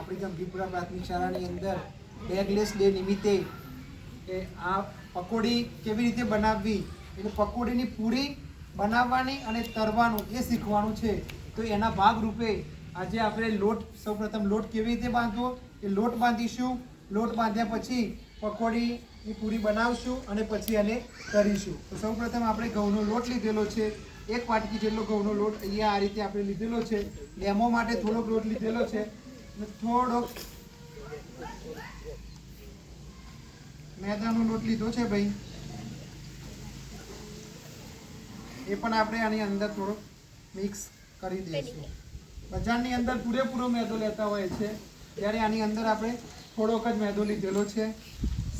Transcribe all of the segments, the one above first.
આપણી ગંભીરપુરા પ્રાથમિક શાળાની અંદર બેગલેસ ડે નિમિત્તે કે આ પકોડી કેવી રીતે બનાવવી, એટલે પકોડીની પૂરી બનાવવાની અને તરવાનું એ શીખવાનું છે. તો એના ભાગરૂપે આજે આપણે લોટ, સૌપ્રથમ લોટ કેવી રીતે બાંધવો? એ લોટ બાંધીશું. લોટ બાંધ્યા પછી પકોડીની પૂરી બનાવશું અને પછી એને તરીશું. તો સૌપ્રથમ આપણે ઘઉંનો લોટ લીધેલો છે. એક વાટકી જેટલો ઘઉંનો લોટ અહીંયા આ રીતે આપણે લીધેલો છે. ડેમો માટે થોડોક લોટ લીધેલો છે. થોડોક મેદાનો લોટ લીધો છે ભાઈ. એ પણ આપણે આની અંદર થોડો મિક્સ કરી દઈશું. બજારની અંદર પૂરેપૂરો મેદો લેતા હોય છે. ત્યારે આની અંદર આપણે થોડોક જ મેદો લીધેલો છે.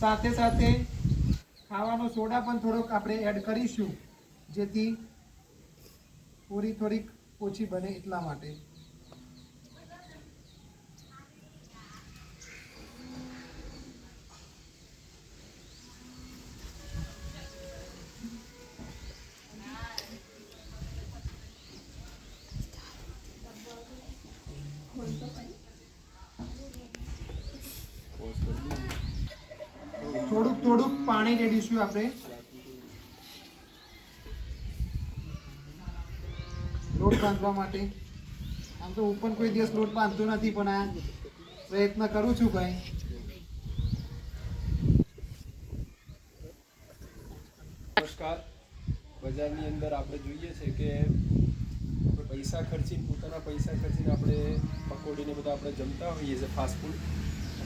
સાથે સાથે ખાવાનો સોડા પણ થોડોક આપણે એડ કરીશું. જેથી પૂરી થોડીક ઓછી બને એટલા માટે. થોડુંક થોડુંક પાણી રેડીશું આપણે. લોટ બાંધવા માટે. આમ તો પણ કોઈ દિવસ લોટ બાંધતો નથી, પણ આ પ્રયત્ન કરું છું ભાઈ. નમસ્કાર. બજારની અંદર આપણે જોઈએ છે કે પૈસા ખર્ચીને, પોતાના પૈસા ખર્ચીને આપણે પકોડીને બધા આપણે જમતા હોઈએ છીએ ફાસ્ટ ફૂડ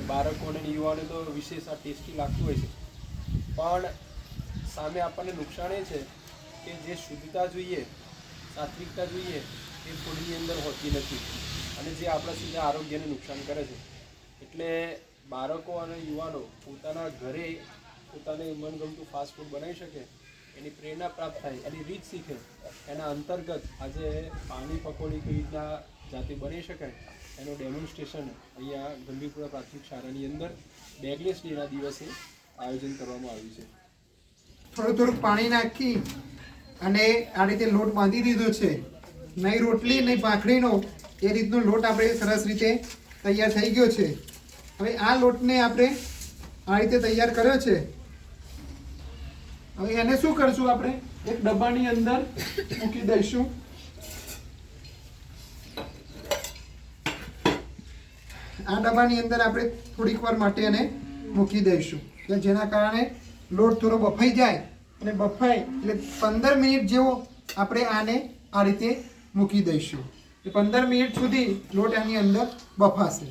બાળકોને યુવાને તો વિશેષ આ ટેસ્ટી લાગતું હોય છે. પણ સામે આપણને નુકસાન એ છે કે જે શુદ્ધતા જોઈએ, સાત્વિકતા જોઈએ, એ ફૂડની અંદર હોતી નથી અને જે આપણા સીધા આરોગ્યને નુકસાન કરે છે. એટલે બાળકો અને યુવાનો પોતાના ઘરે પોતાને મનગમતું ફાસ્ટ ફૂડ બનાવી શકે, એની પ્રેરણા પ્રાપ્ત થાય, એની રીત શીખે, એના અંતર્ગત આજે પાણી પકોડી કઈ રીતના જાતે બની શકાય. એનું ડેમોન્સ્ટ્રેશન અહીંયા ગંભીરપુરા પ્રાથમિક શાળાની અંદર બેગલેસ ડેના દિવસે આયોજન કરવામાં આવ્યું છે. થોડું થોડુંક પાણી નાખી અને આ રીતે લોટ બાંધી દીધો છે. નહીં રોટલી, નહીં ભાખરીનો એ રીતનો લોટ આપણે સરસ રીતે તૈયાર થઈ ગયો છે. હવે આ લોટને આપણે આ રીતે તૈયાર કર્યો છે. હવે એને શું કરશું આપણે? એક ડબ્બાની અંદર મૂકી દઈશું. આ ડબ્બાની અંદર આપણે થોડીક વાર માટે એને મૂકી દઈશું. કે જેના કારણે લોટ થોડો બફાઈ જાય અને બફાય એટલે પંદર મિનિટ જેવો આપણે આને આ રીતે મૂકી દઈશું. એ પંદર મિનિટ સુધી લોટ આની અંદર બફાશે.